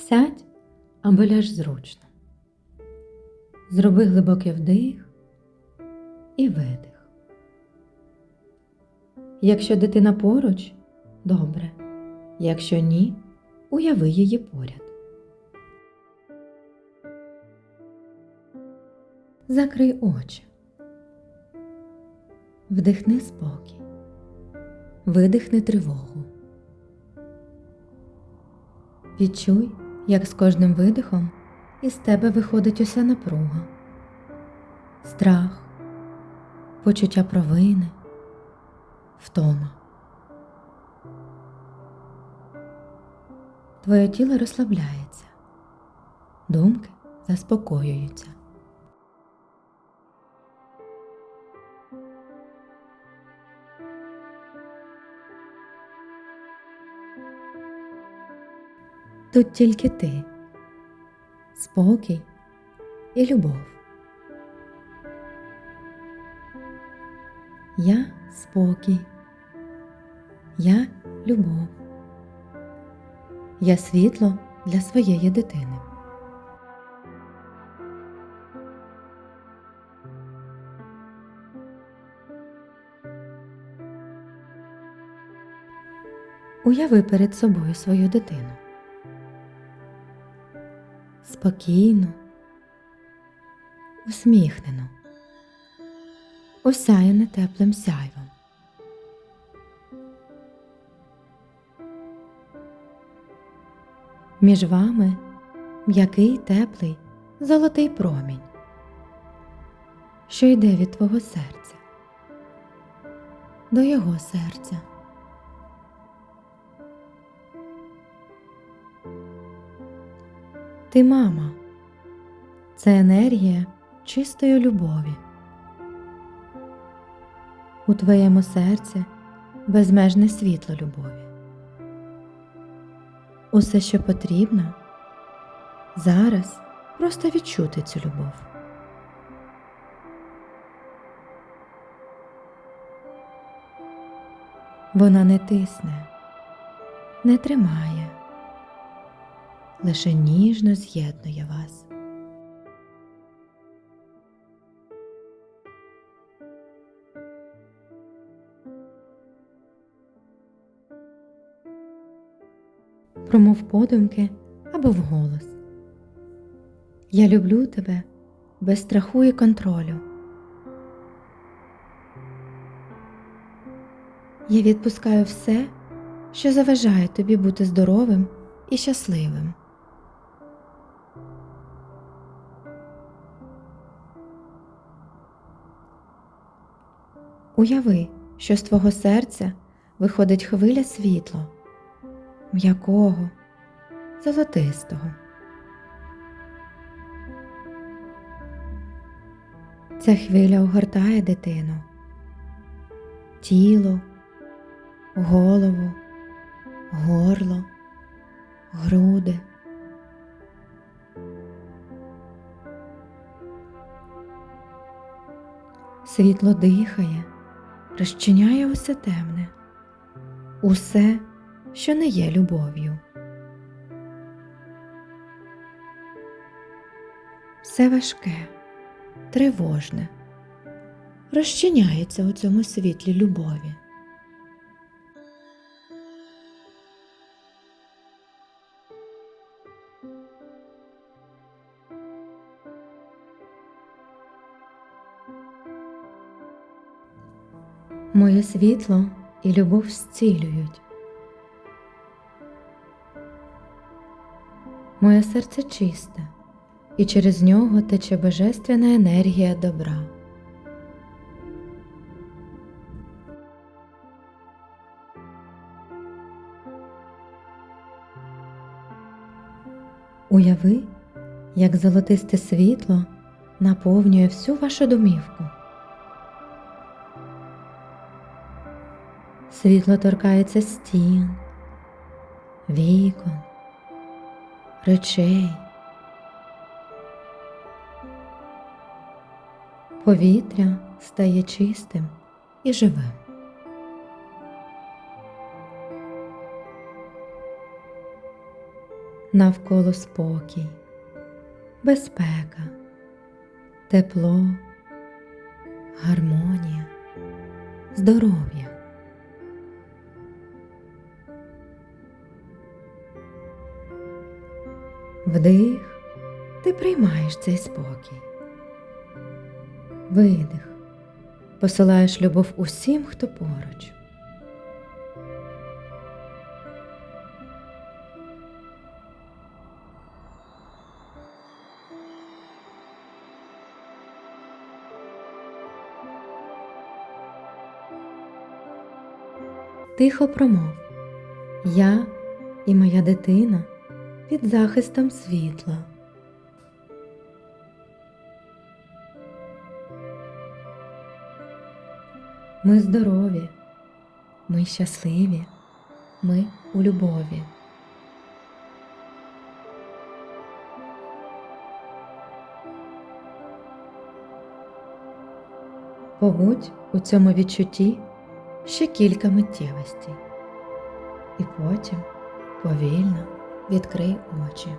Сядь або ляж зручно. Зроби глибокий вдих і видих. Якщо дитина поруч, добре. Якщо ні, уяви її поряд. Закрий очі. Вдихни спокій. Видихни тривогу. Відчуй, як з кожним видихом із тебе виходить уся напруга, страх, почуття провини, втома. Твоє тіло розслабляється, думки заспокоюються. Тут тільки ти, спокій і любов. Я спокій. Я любов. Я світло для своєї дитини. Уяви перед собою свою дитину. Спокійну, усміхнену, осяяне теплим сяйвом. Між вами м'який теплий золотий промінь, що йде від твого серця до його серця. Ти мама, це енергія чистої любові. У твоєму серці безмежне світло любові. Усе, що потрібно, зараз просто відчути цю любов. Вона не тисне, не тримає, лише ніжно з'єднує вас. Промов подумки або вголос. Я люблю тебе без страху і контролю. Я відпускаю все, що заважає тобі бути здоровим і щасливим. Уяви, що з твого серця виходить хвиля світла, м'якого, золотистого. Ця хвиля огортає дитину, тіло, голову, горло, груди. Світло дихає, розчиняє усе темне, усе, що не є любов'ю. Все важке, тривожне, розчиняється у цьому світлі любові. Моє світло і любов зцілюють. Моє серце чисте, і через нього тече божественна енергія добра. Уяви, як золотисте світло наповнює всю вашу домівку. Світло торкається стін, вікон, речей. Повітря стає чистим і живим. навколо спокій, безпека, тепло, гармонія, здоров'я. Вдих, ти приймаєш цей спокій. Видих, посилаєш любов усім, хто поруч. Тихо промов Я і моя дитина під захистом світла. Ми здорові, ми щасливі, ми у любові. Побудь у цьому відчутті ще кілька миттєвостей, і потім повільно відкрий очі.